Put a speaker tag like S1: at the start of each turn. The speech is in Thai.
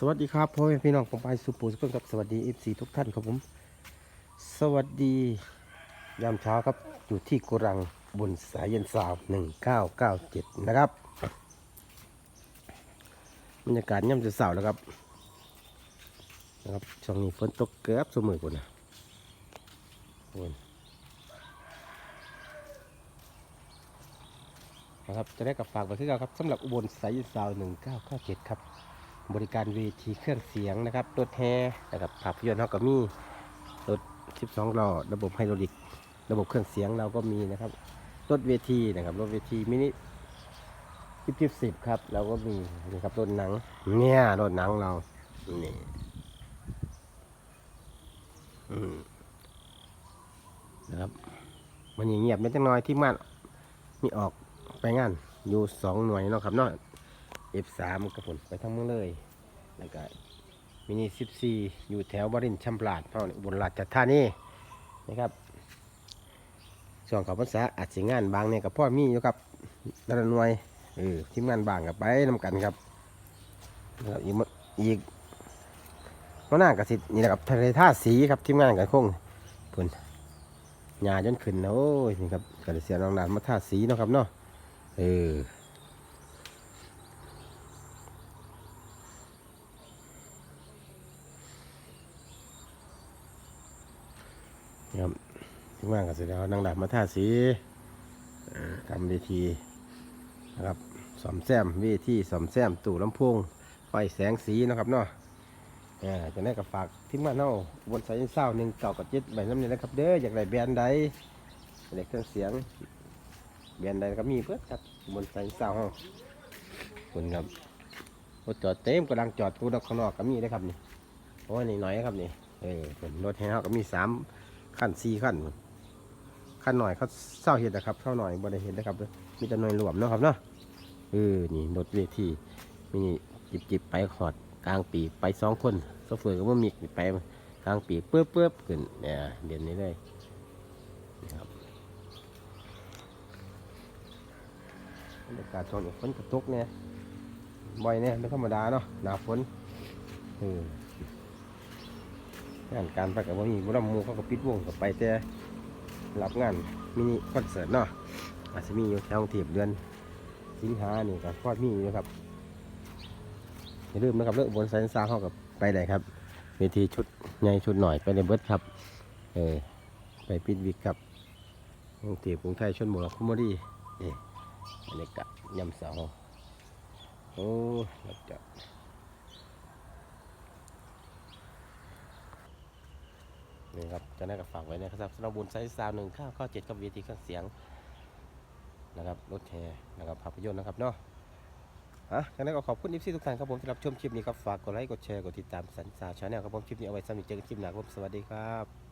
S1: สวัสดีครับพ่อแม่พี่น้องผมไปสุปูสุขกับสวัสดีเอฟซีทุกท่านครับผม สวัสดียามเช้าครับอยู่ที่กรังบนสายเย็นสาวหนึ่งเก้าเก้าเจ็ดนะครับบรรยากาศย่ำจะสาวแล้วครับนะครับช่วงนี้ฝนตกเกือบสมอคนนะโอ้ยนะครับจะได้กับฝากไว้ที่เราครับสำหรับอุบลสายเย็นสาวหนึ่งเก้าเก้าเจ็ดครับ บริการเวทีเครื่องเสียงนะครับรถแฮนะครับภาพยนตร์เขาก็มีรถ12ล้อระบบไฮดรอลิก ระบบเครื่องเสียงเราก็มีนะครับรถเวทีนะครับรถเวทีมินิสิบสิบสิบครับเราก็มีนี่ครับรถหนังเนี่ยรถหนังเรานี่นะครับ มันย่างเงียบไม่จังน้อยที่มันมีออกไปงาน อยู่สองหน่วยเนาะครับเนาะ F3 กับผลไปทั้งเมืองเลย แล้วก็มินิ14อยู่แถวบรินทร์ชัมพลาดเท่านี้อุบนราชธานีนะครับช่วงเขาภาษาอาจสิงานบางเนี่ยกับพ่อมีอยู่ครับระดับหน่วยเออทีมงานบางกับไปนำกันครับนะครับอีกอีกวันหน้ากสินี่แหละครับทะเลท่าสีครับทีมงานกันคงพุ่นหญ้าจนขึ้นนะโอ้ยนี่ครับกระเสียน้องนานมาท่าสีเนาะครับเนาะเออ ครับที่ว่างก็เสร็จแล้วนางดาบมาท่าสีทำเวทีนะครับสอมแซมเวทีสอมแซมตู่ลำโพงไฟแสงสีนะครับเนาะอ่อจะได้กับฝากที่มานเนาบนสายเศร้าหนึ่งเก่ากับเจ็ดใบน้ำเนี่ยนะครับ เด้ออยากได้แบรนด์ใดอยากเครื่องเสียงแบรนด์ใดก็มีเพื่อครับบนสายเศร้าเฮาคุณครับรถจอดเต็มกำลังจอดกูดอกข้างนอกก็มีนะครับนี่โอ้ยนี่หน่อยครับนี่เออรถแฮร์ก็มีสาม ขั้นสี่ขั้นขั้นหน่อยเขาเศร้าเห็ดนะครับเศร้าหน่อยบ่ไดเห็ดนะครับ มีแต่หน่วยรวมนะครับเนาะเออนี่รถเวทีมีจิบจิบไปขอดกลางปีไปสองคนโซเฟอร์ก็ว่มีไปกลางปีเปื้อเปื้อขึ้นเนี่ยเด่นนี้เลยนะครับบรรยากาศช่วงนี้ฝนกระตกเนี่ยบ่อยเนี่ยไม่ธรรมดาเนาะหนาฝนเออ งานการไปกับว่ามีบุรมูเขาก็ปิดวงกับไปแต่รับงานมินิคอนเสิร์ตเนาะอาจจะมีอยู่แถวกรุงเทพเดือนสิงหานี่ก็พอดมี่นะครับอย่าลืมนะครับเลิกบนไซน์ซาเขากับไปได้ครับเวทีชุดใหญ่ชุดหน่อยไปในเบิร์ดครับเออไปปิดวิกครับกรุงเทพกรุงไทยชนบุรีคอมมดี้นี่อันนี้กะยำเสาโอ้แล้วจะ นี่ครับจะได้กับฝากไว้นะครับสำหรับบุญไซส์ซาวหนึ่งข้าวข้อเจ็ดกับเวทีเครื่องเสียงนะครับรถแห่นะครับภาพยนตร์นะครับเนาะฮะทั้งนั้นก็ขอบคุณอิฟซี่ทุกท่านครับผมสำหรับชมคลิปนี้ครับฝากกดไลค์กดแชร์กดติดตามสัญญาชาแนลครับผมคลิปนี้เอาไว้สำหรับเจอกันคลิปหน้าครับสวัสดีครับ